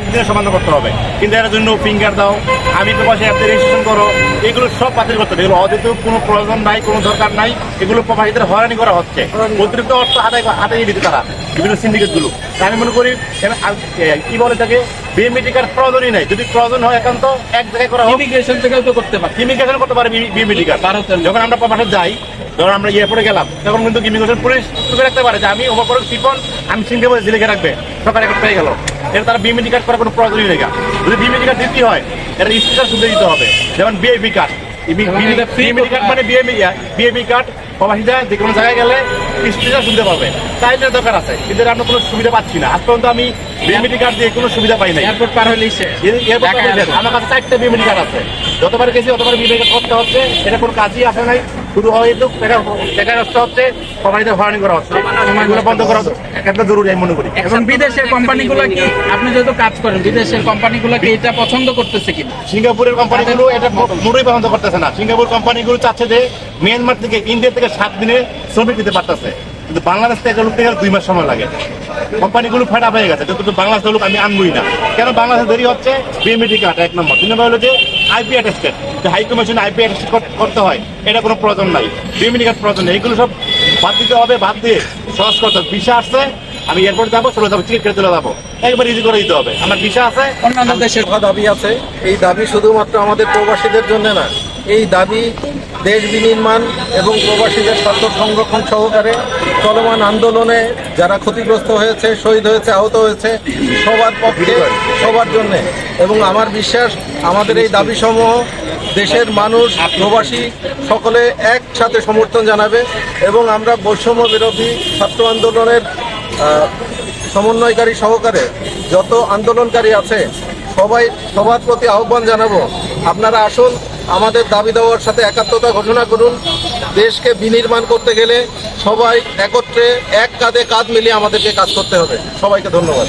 একদিনে সমাধান করতে হবে। কিন্তু এর জন্য ফিঙ্গার দাও আমি প্রবাসী অ্যাপে রেজিস্ট্রেশন করো এগুলো সব বাতিল করতে হবে। এগুলো অযথ কোনো প্রয়োজন নাই কোনো দরকার নাই এগুলো প্রবাসীদের হয়রানি করা হচ্ছে। অতিরিক্ত অর্থ হাতায় হাতাই দিতে তারা বিভিন্ন সিন্ডিকেটগুলো আমি মনে করি কি বলে থাকে বিএমএটি কার্ড প্রয়োজনই নাই। যদি প্রয়োজন হয় একান্ত এক জায়গায় করা হোক। ইমিগ্রেশন থেকেও তো করতে পারে। ইমিগ্রেশন করতে পারে বিএমএটি কার্ড যখন আমরা প্রবাসে যাই যখন আমরা এয়ারপোর্টে গেলাম তখন কিন্তু ইমিগ্রেশন পুলিশ তুলে রাখতে পারে যে আমি ওভার শিপন আমি সিঙ্গাপুরে জেলে রাখবে সকালে একটা পেয়ে গেল। এটা তারা বিএমএটি কার্ড করার কোনো প্রয়োজনই নেই যদি বিএমএটি কার্ড দিতে হয় এটা স্পেশাল সুবিধা দিতে হবে যেমন বিআইপি কার্ড বিএমএটি কার্ড মানে বিএমই বিএমই কার্ড প্রবাসীরা যে কোনো জায়গায় গেলে স্পেশাল সুবিধা পাবে। তাই দরকার আছে কিন্তু আমরা কোনো সুবিধা পাচ্ছি না। আজ পর্যন্ত আমি বিএমএটি কার্ড দিয়ে কোনো সুবিধা পাই নাই। এয়ারপোর্ট পার হলেই আসব। আমার কাছে চারটে বিএমএডি কার্ড আছে। যতবার গেছি ততবার বিএমএডি কার্ড করতে হচ্ছে এটা কোনো কাজই আসে নাই। শুধু টাকা টাকা হচ্ছে কোম্পানিতে হয়রানি করা হচ্ছে। কোম্পানিগুলো বন্ধ করা একটা জরুরি আমি মনে করি। এখন বিদেশের কোম্পানিগুলো কি আপনি যেহেতু কাজ করেন বিদেশের কোম্পানিগুলো কি এটা পছন্দ করতেছে কিনা? সিঙ্গাপুরের কোম্পানিগুলো এটা মোটেই পছন্দ করতেছে না। সিঙ্গাপুর কোম্পানিগুলো চাচ্ছে যে মিয়ানমার থেকে ইন্ডিয়া থেকে সাত দিনে শ্রমিক দিতে পারতেছে। কিন্তু বাংলাদেশ থেকে লোক থেকে দুই মাস সময় লাগে। কোম্পানিগুলো ফাটা হয়ে গেছে কিন্তু বাংলাদেশ লোক আমি আনবই না। কেন বাংলাদেশে দেরি হচ্ছে? বিএমএটি কার্ড এক নম্বর। তিন নম্বর হলো যে আইপি অ্যাটেস্টেড যে হাই কমিশন আইপি অ্যাটেস্টেড করতে হয় এটা কোনো প্রয়োজন নাই। বিএমএটি কার্ড প্রয়োজন নেই। এগুলো সব বাদ দিতে হবে বাদ দিয়ে সহজ করতে হবে। ভিসা আসছে আমি এয়ারপোর্ট যাব চলে যাব টিকিট কেটে চলে যাব। একবার ইজি করে দিতে হবে। আমার ভিসা আছে অন্যান্য দেশের দাবি আছে। এই দাবি শুধুমাত্র আমাদের প্রবাসীদের জন্য না এই দাবি দেশ বিনির্মাণ এবং প্রবাসীদের স্বার্থ সংরক্ষণ সহকারে চলমান আন্দোলনে যারা ক্ষতিগ্রস্ত হয়েছে, শহীদ হয়েছে, আহত হয়েছে, সবার পক্ষে, সবার জন্য। এবং আমার বিশ্বাস, আমাদের এই দাবিসমূহ দেশের মানুষ, প্রবাসী সকলে একসাথে সমর্থন জানাবে এবং আমরা বৈষম্য বিরোধী ছাত্র আন্দোলনের সমন্বয়কারী সহকারে যত আন্দোলনকারী আছে, সবাই সবার প্রতি আহ্বান জানাব। আপনারা আসুন আমাদের দাবি দেওয়ার সাথে একাত্মতা ঘোষণা করুন। দেশকে বিনির্মাণ করতে গেলে সবাই একত্রে এক কাঁধে কাঁধ মিলিয়ে আমাদেরকে কাজ করতে হবে। সবাইকে ধন্যবাদ।